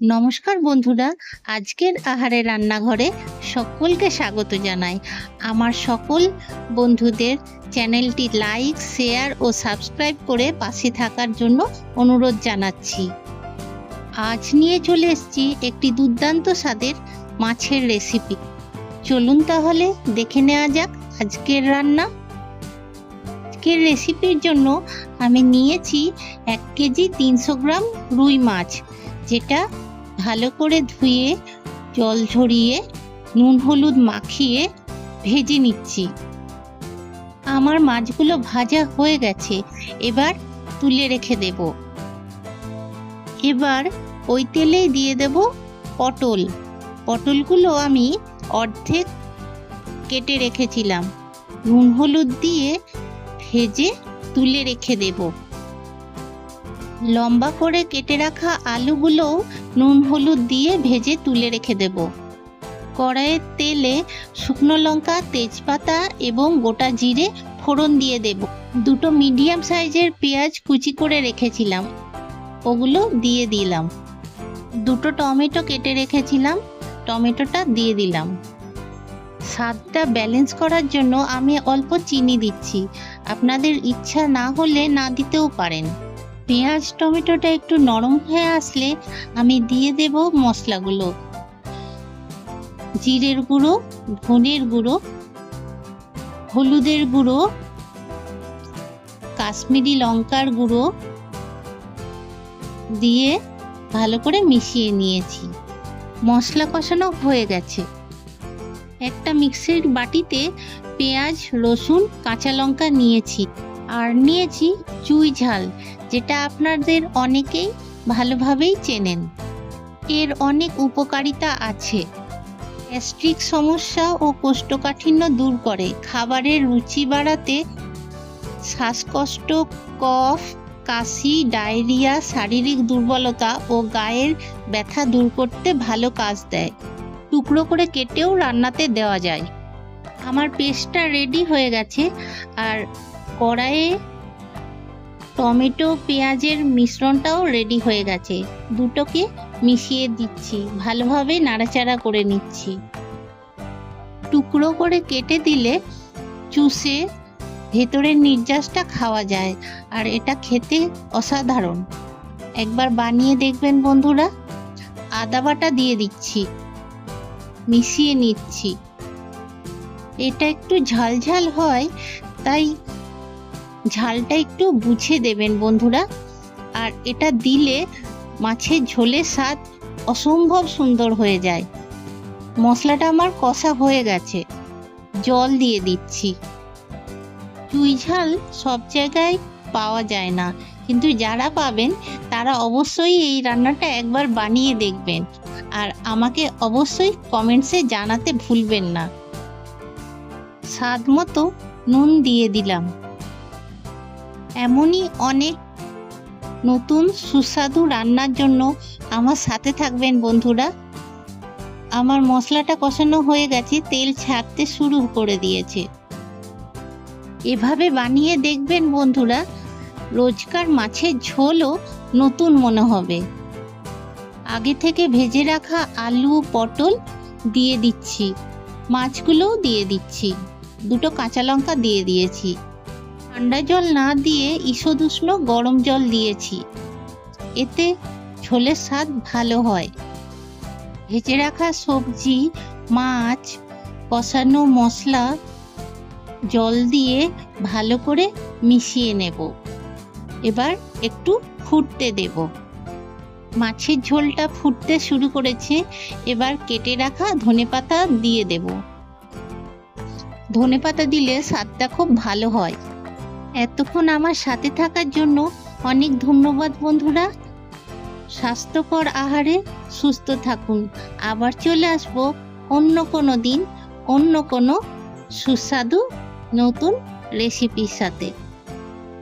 নমস্কার বন্ধুরা, আজকের আহারে রান্নাঘরে সকলকে স্বাগত জানাই। আমার সকল বন্ধুদের চ্যানেলটি লাইক, শেয়ার ও সাবস্ক্রাইব করে পাশে থাকার জন্য অনুরোধ জানাচ্ছি। আজ নিয়ে চলে এসেছি একটি দুর্দান্ত স্বাদের মাছের রেসিপি চলুন তাহলে দেখে নেওয়া যাক আজকের রান্না। আজকের রেসিপির জন্য আমি নিয়েছি এক কেজি তিনশো গ্রাম রুই মাছ, যেটা ভালো করে ধুয়ে, জল ঝরিয়ে, নুন হলুদ মাখিয়ে ভেজে নিচ্ছি। আমার মাছগুলো ভাজা হয়ে গেছে, এবার তুলে রেখে দেব। এবার ওই তেলেই দিয়ে দেব পটল। পটলগুলো আমি অর্ধেক কেটে রেখেছিলাম। নুন হলুদ দিয়ে ভেজে তুলে রেখে দেবো। লম্বা করে কেটে রাখা আলুগুলোও নুন হলুদ দিয়ে ভেজে তুলে রেখে দেব। কড়াইয়ের তেলে শুকনো লঙ্কা, তেজপাতা এবং গোটা জিরে ফোড়ন দিয়ে দেব। দুটো মিডিয়াম সাইজের পেঁয়াজ কুচি করে রেখেছিলাম। ওগুলো দিয়ে দিলাম। দুটো টমেটো কেটে রেখেছিলাম। টমেটোটা দিয়ে দিলাম। স্বাদটা ব্যালেন্স করার জন্য আমি অল্প চিনি দিচ্ছি। আপনাদের ইচ্ছা না হলে না দিতেও পারেন। পেঁয়াজ টমেটোটা একটু নরম হয়ে আসলে আমি দিয়ে দেব মশলাগুলো। জিরের গুঁড়ো, ধনের গুঁড়ো, হলুদের গুঁড়ো, কাশ্মীরি লঙ্কার গুঁড়ো দিয়ে ভালো করে মিশিয়ে নিয়েছি। মশলা কষানো হয়ে গেছে। একটা মিক্সির বাটিতে পেঁয়াজ, রসুন, কাঁচা লঙ্কা নিয়েছি। আর নিয়েছি চুই ঝাল, যেটা আপনাদের অনেকেই ভালোভাবেই চেনেন। এর অনেক উপকারিতা আছে। গ্যাস্ট্রিক সমস্যা ও কোষ্ঠকাঠিন্য দূর করে। খাবারের রুচি বাড়াতে শ্বাসকষ্ট, কফ, কাশি, ডায়রিয়া, শারীরিক দুর্বলতা ও গায়ের ব্যথা দূর করতে ভালো কাজ দেয়। টুকরো করে কেটেও রান্নাতে দেওয়া যায়। আমার পেস্টটা রেডি হয়ে গেছে আর কড়াইয়ে টমেটো পেঁয়াজের মিশ্রণটাও রেডি হয়ে গেছে। দুটোকে মিশিয়ে দিচ্ছি। ভালোভাবে নাড়াচাড়া করে নিচ্ছি। টুকরো করে কেটে দিলে চুষে ভেতরের নির্যাসটা খাওয়া যায়। আর এটা খেতে অসাধারণ। একবার বানিয়ে দেখবেন বন্ধুরা। আদা বাটা দিয়ে দিচ্ছি। মিশিয়ে নিচ্ছি। এটা একটু ঝালঝাল হয়, তাই ঝালটা একটু বুঝে দেবেন বন্ধুরা। আর এটা দিলে মাছের ঝোলের স্বাদ অসম্ভব সুন্দর হয়ে যায়। মশলাটা আমার কষা হয়ে গেছে। জল দিয়ে দিচ্ছি। চুই ঝাল সব জায়গায় পাওয়া যায় না। কিন্তু যারা পাবেন, তারা অবশ্যই এই রান্নাটা একবার বানিয়ে দেখবেন। আর আমাকে অবশ্যই কমেন্টসে জানাতে ভুলবেন না। স্বাদ মতো নুন দিয়ে দিলাম। এমনই অনেক নতুন সুস্বাদু রান্নার জন্য আমার সাথে থাকবেন বন্ধুরা। আমার মশলাটা কষানো হয়ে গেছে, তেল ছাড়তে শুরু করে দিয়েছে। এভাবে বানিয়ে দেখবেন বন্ধুরা, রোজকার মাছের ঝোলও নতুন মনে হবে। আগে থেকে ভেজে রাখা আলু, পটল দিয়ে দিচ্ছি। মাছগুলোও দিয়ে দিচ্ছি। দুটো কাঁচা লঙ্কা দিয়ে দিয়েছি। ঠান্ডা জল না দিয়ে ঈষদুষ্ণ গরম জল দিয়েছি। এতে ঝোলের স্বাদ ভালো হয়। ভেজে রাখা সবজি, মাছ, কষানো মশলা, জল দিয়ে ভালো করে মিশিয়ে নেব। এবার একটু ফুটতে দেব। মাছের ঝোলটা ফুটতে শুরু করেছে, এবার কেটে রাখা ধনেপাতা দিয়ে দেব। ধনেপাতা দিলে স্বাদটা খুব ভালো হয়। এতক্ষণ আমার সাথে থাকার জন্য অনেক ধন্যবাদ, বন্ধুরা। স্বাস্থ্যকর আহারে সুস্থ থাকুন। আবার চলে আসব অন্য কোনো দিন, অন্য কোনো সুস্বাদু নতুন রেসিপির সাথে।